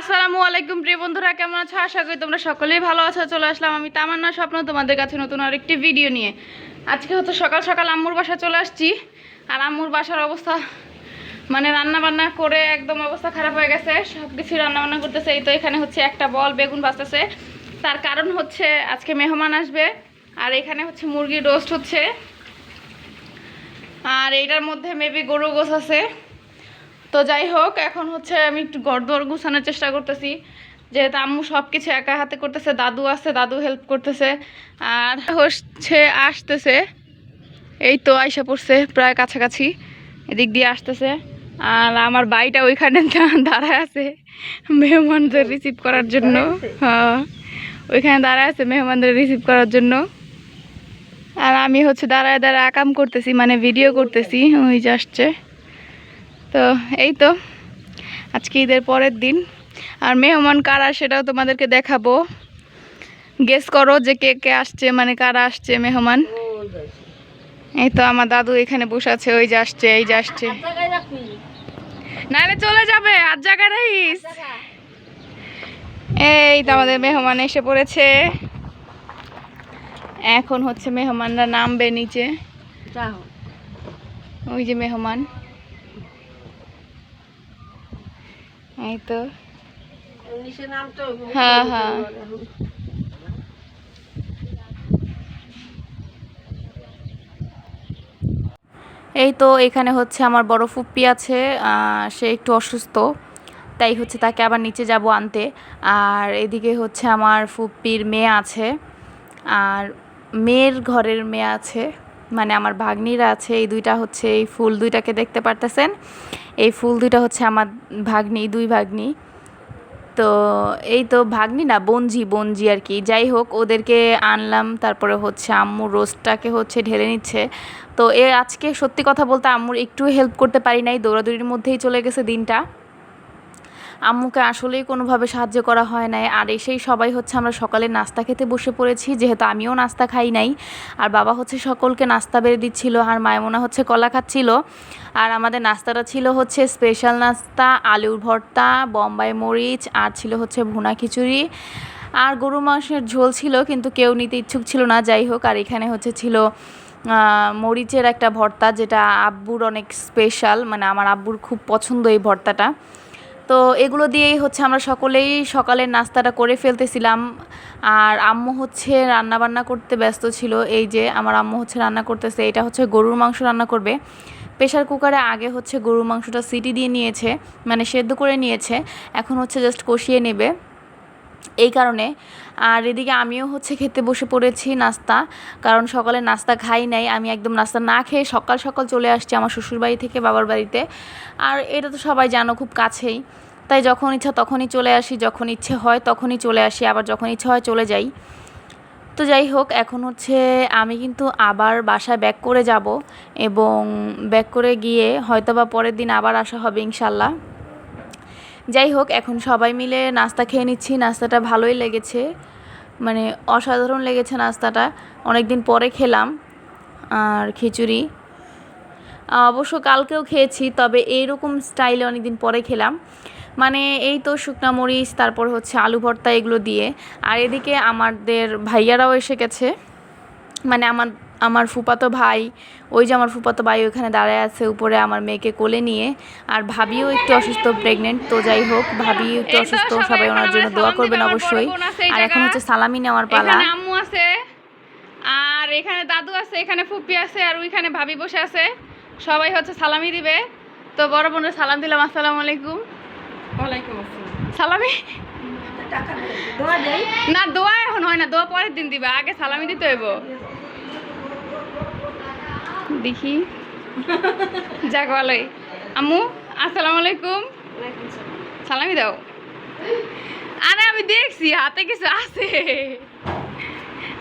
আসসালামু আলাইকুম প্রিয় বন্ধুরা, কেমন আছো? আশা করি তোমরা সকলেই ভালো আছো। চলে আসলাম আমি তামান্না স্বপ্ন, তোমাদের কাছে নতুন আরেকটি ভিডিও নিয়ে। আজকে হচ্ছে সকাল সকাল আম্মুর বাসা চলে আসছি। আর আম্মুর বাসার অবস্থা মানে রান্না বান্না করে একদম অবস্থা খারাপ হয়ে গেছে। সব কিছু রান্না বান্না করতেছে। এই তো এখানে হচ্ছে একটা বল বেগুন ভাজতেছে। তার কারণ হচ্ছে আজকে মেহমান আসবে। আর এখানে হচ্ছে মুরগির রোস্ট হচ্ছে। আর এইটার মধ্যে মেবি গরু গোছ আছে। তো যাই হোক, এখন হচ্ছে আমি একটু ঘর দর গুছানোর চেষ্টা করতেছি। যেহেতু আম্মু সব কিছু একা হাতে করতেছে, দাদু আছে, দাদু হেল্প করতেছে। আর হচ্ছে আসতেছে, এই তো আইসা পড়ছে প্রায় কাছাকাছি, এদিক দিয়ে আসতেছে। আর আমার বাড়িটা ওইখানে দাঁড়ায় আছে মেহমানদের রিসিভ করার জন্য। হ্যাঁ ওইখানে দাঁড়ায় আছে মেহমানদের রিসিভ করার জন্য। আর আমি হচ্ছে দাঁড়ায় দাঁড়ায় আকাম করতেছি মানে ভিডিও করতেছি, ওই যে আসছে। তো এই তো আজকে ঈদের পরের দিন। আর মেহমান কারা সেটাও তোমাদেরকে দেখাবো। গেস করো যে কে কে আসছে মানে কারা আসছে মেহমান। এই তো আমার দাদু এখানে বসে আছে ওই যে আসছে এই যে আসছে। নাহলে চলে যাবে আর জায়গায় রাইস। এই তো আমাদের মেহমান এসে পড়েছে। এখন হচ্ছে মেহমানরা নামবে নিচে। ওই যে মেহমান। এই তো। হ্যাঁ হ্যাঁ। এই তো এখানে হচ্ছে আমার বড় ফুপ্পি আছে আহ, সে একটু অসুস্থ। তাই হচ্ছে তাকে আবার নিচে যাব আনতে। আর এদিকে হচ্ছে আমার ফুপ্পির মেয়ে আছে আর মেয়ের ঘরের মেয়ে আছে। মানে আমার ভাগ্নিরা আছে, এই দুইটা হচ্ছে, এই ফুল দুইটাকে দেখতে পারতেছেন। এই ফুল দুইটা হচ্ছে আমার ভাগ্নি দুই ভাগ্নি। তো এই তো ভাগ্নি না বঞ্জি বঞ্জি আর কি। যাই হোক, ওদেরকে আনলাম, তারপরে হচ্ছে আম্মু রোস্টটাকে হচ্ছে ঢেলে নিচ্ছে। তো এ আজকে সত্যি কথা বলতে আম্মুর একটু হেল্প করতে পারি নাই, দৌড়াদৌড়ির মধ্যেই চলে গেছে দিনটা। আম্মুকে আসলেই কোনোভাবে সাহায্য করা হয় নাই। আর এসেই সবাই হচ্ছে আমরা সকালে নাস্তা খেতে বসে পড়েছি, যেহেতু আমিও নাস্তা খাই নাই। আর বাবা হচ্ছে সকলকে নাস্তা বেড়ে দিচ্ছিল, আর মায়মোনা হচ্ছে কলা খাচ্ছিল। আর আমাদের নাস্তাটা ছিল হচ্ছে স্পেশাল নাস্তা, আলুর ভর্তা, বম্বাই মরিচ, আর ছিল হচ্ছে ভুনা খিচুড়ি। আর গরু মাংসের ঝোল ছিল, কিন্তু কেউ নিতে ইচ্ছুক ছিল না, যাই হোক। আর এখানে হচ্ছে ছিল মরিচের একটা ভর্তা, যেটা আব্বুর অনেক স্পেশাল মানে আমার আব্বুর খুব পছন্দ এই ভর্তাটা। তো এগুলো দিয়েই হচ্ছে আমরা সকলেই সকালের নাস্তাটা করে ফেলতেছিলাম। আর আম্মু হচ্ছে রান্না বান্না করতে ব্যস্ত ছিল। এই যে আমার আম্মু হচ্ছে রান্না করতেছে, এটা হচ্ছে গরুর মাংস রান্না করবে। প্রেশার কুকারে আগে হচ্ছে গরুর মাংসটা সিটি দিয়ে নিয়েছে মানে সেদ্ধ করে নিয়েছে। এখন হচ্ছে জাস্ট কষিয়ে নেবে। এই কারণে। আর এদিকে আমিও হচ্ছে খেতে বসে পড়েছি নাস্তা, কারণ সকালে নাস্তা খাই নাই, আমি একদম নাস্তা না খেয়ে সকাল সকাল চলে আসছি আমার শ্বশুরবাড়ি থেকে বাবার বাড়িতে। আর এটা তো সবাই জানো, খুব কাছেই। তাই যখন ইচ্ছা তখনই চলে আসি, যখন ইচ্ছে হয় তখনই চলে আসি, আবার যখন ইচ্ছে হয় চলে যাই। তো যাই হোক, এখন হচ্ছে আমি কিন্তু আবার বাসায় ব্যাক করে যাব এবং ব্যাক করে গিয়ে হয়তো বা পরের দিন আবার আসা হবে ইনশাল্লাহ। যাই হোক, এখন সবাই মিলে নাস্তা খেয়ে নিচ্ছি। নাস্তাটা ভালোই লেগেছে। মানে অসাধারণ লেগেছে নাস্তাটা। অনেক দিন পরে খেলাম। আর খিচুড়ি। অবশ্য কালকেও খেয়েছি, তবে এইরকম স্টাইলে অনেক দিন পরে খেলাম। মানে এই তো শুকনা মরিচ, তারপর হচ্ছে আলু ভর্তা এগুলো দিয়ে। আর এদিকে আমাদের ভাইয়ারাও এসে গেছে। মানে আমার আমার ফুপাতো ভাই ওই যে আমার ফুপাতো ভাই ওখানে দাঁড়ায় আছে উপরে আমার মেয়েকে কোলে নিয়ে। আর ভাবিও একটু অসুস্থ প্রেগনেন্ট তো যাই হোক ভাবি একটু অসুস্থ সবাই ওনার জন্য দোয়া করবেন অবশ্যই। আর এখন হচ্ছে সালামি নেওয়ার পালা। এখানে আম্মু আছে আর এখানে দাদু আছে এখানে ফুপি আছে আর ওইখানে ভাবি বসে আছে। সবাই হচ্ছে সালামি দিবে। তো বড় বোনের সালাম দিলাম আসসালামু আলাইকুম। সালামি? না দোয়া এখন হয় না দোয়া পরের দিন দিবে আগে সালামি দিতে হইব। দেখি। যাক, ভালোই। আম্মু, আসসালামু আলাইকুম। সালামি দাও। আরে, আমি দেখছি, হাতে কিছু আছে।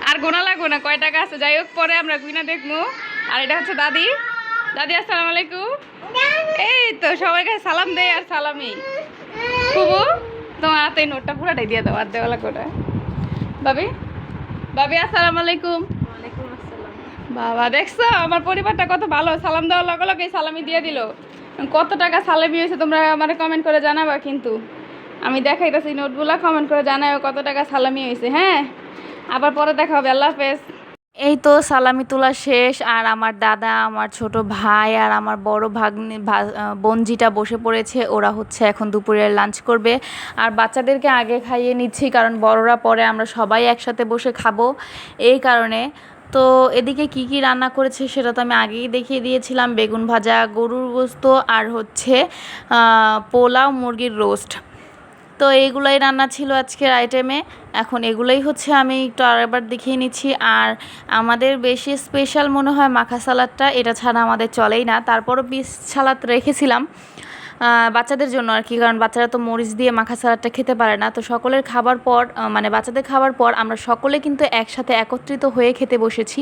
আর গোনা লাগবো না, কয় টাকা আছে? যাই হোক, পরে আমরা গুইনা দেখব। আর এটা হচ্ছে দাদি। দাদি, আসসালামু আলাইকুম। এই তো, সবাই কাছে সালাম দেয় আর সালামি। খুবু তোমার হাতে নোটটা পুরাটাই দিয়ে দাও, আর দেওয়ালা করে বাবি বাবি আসসালামু আলাইকুম। বাবা দেখছ? আমার পরিবারটা কত ভালো। সালাম দেওয়ার লগে লগে সালামি দিয়ে দিল। কত টাকা সালামি হয়েছে তোমরা আমার কমেন্ট করে জানাবা কিন্তু। আমি দেখাইতেছি নোটগুলা কমেন্ট করে জানাও কত টাকা সালামি হয়েছে হ্যাঁ? আবার পরে দেখা হবে আল্লাহ হাফেজ। এই তো সালামি তোলা শেষ আর আমার দাদা আমার ছোট ভাই আর আমার বড় ভাগ্নি আহ, বসে পড়েছে। ওরা হচ্ছে এখন দুপুরে লাঞ্চ করবে। আর বাচ্চাদেরকে আগে খাইয়ে নিচ্ছি কারণ বড়রা পরে আমরা সবাই একসাথে বসে খাব। এই কারণে তো এদিকে কি কি রান্না করেছে সেটা তো আমি আগেই দেখিয়ে দিয়েছিলাম। বেগুন ভাজা, গরুর গোস্ত আর হচ্ছে পোলাও, মুরগির রোস্ট। তো এইগুলোই রান্না ছিল আজকের আইটেমে এখন এগুলোই হচ্ছে আমি একটু আরেকবার দেখিয়ে নিচ্ছি। আর আমাদের বেশি স্পেশাল মনে হয় মাখা সালাদটা, এটা ছাড়া আমাদের চলেই না। তারপরও পিস সালাদ রেখেছিলাম। বাচ্চাদের জন্য আর কি, কারণ বাচ্চারা তো মরিচ দিয়ে মাখা সালাদটা খেতে পারে না। তো সকলের খাবার পর মানে বাচ্চাদের খাবার পর আমরা সকলে কিন্তু একসাথে একত্রিত হয়ে খেতে বসেছি।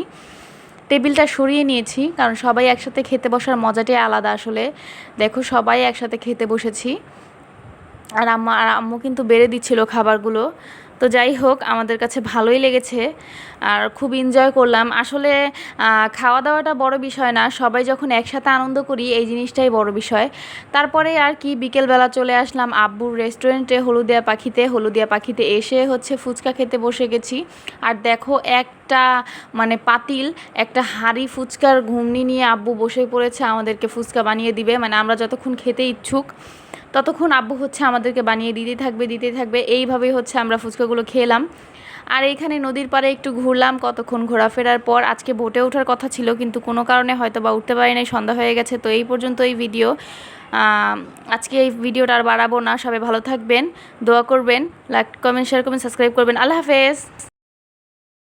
টেবিলটা সরিয়ে নিয়েছি, কারণ সবাই একসাথে খেতে বসার মজাটাই আলাদা আসলে। দেখো, সবাই একসাথে খেতে বসেছি। আর আম্মা, আর আম্মু কিন্তু বেড়ে দিচ্ছিল খাবারগুলো। তো যাই হোক, আমাদের কাছে ভালোই লেগেছে আর খুব এনজয় করলাম। আসলে খাওয়া দাওয়াটা বড় বিষয় না, সবাই যখন একসাথে আনন্দ করি, এই জিনিসটাই বড় বিষয়। তারপরে আর কি, বিকেলবেলা চলে আসলাম আব্বুর রেস্টুরেন্টে হলুদিয়া পাখিতে। হলুদিয়া পাখিতে এসে হচ্ছে ফুচকা খেতে বসে গেছি। আর দেখো, একটা মানে পাতিল, একটা হাঁড়ি ফুচকার ঘুমনি নিয়ে আব্বু বসে পড়েছে, আমাদেরকে ফুচকা বানিয়ে দিবে। মানে আমরা যতক্ষণ খেতে ইচ্ছুক। ততক্ষণ আব্বু হচ্ছে আমাদেরকে বানিয়ে দিতেই থাকবে দিতেই থাকবে। এইভাবেই হচ্ছে আমরা ফুচকাগুলো খেলাম। আর এইখানে নদীর পাড়ে একটু ঘুরলাম কতক্ষণ ঘোরাফেরার পর। আজকে বোটে ওঠার কথা ছিল, কিন্তু কোনো কারণে হয়তো বা উঠতে পারি নাই, সন্ধ্যা হয়ে গেছে। তো এই পর্যন্ত এই ভিডিও। আজকে এই ভিডিওটা আর বাড়াবো না। সবাই ভালো থাকবেন, দোয়া করবেন, লাইক, কমেন্ট, শেয়ার করবেন, সাবস্ক্রাইব করবেন। আল্লাহ হাফেজ।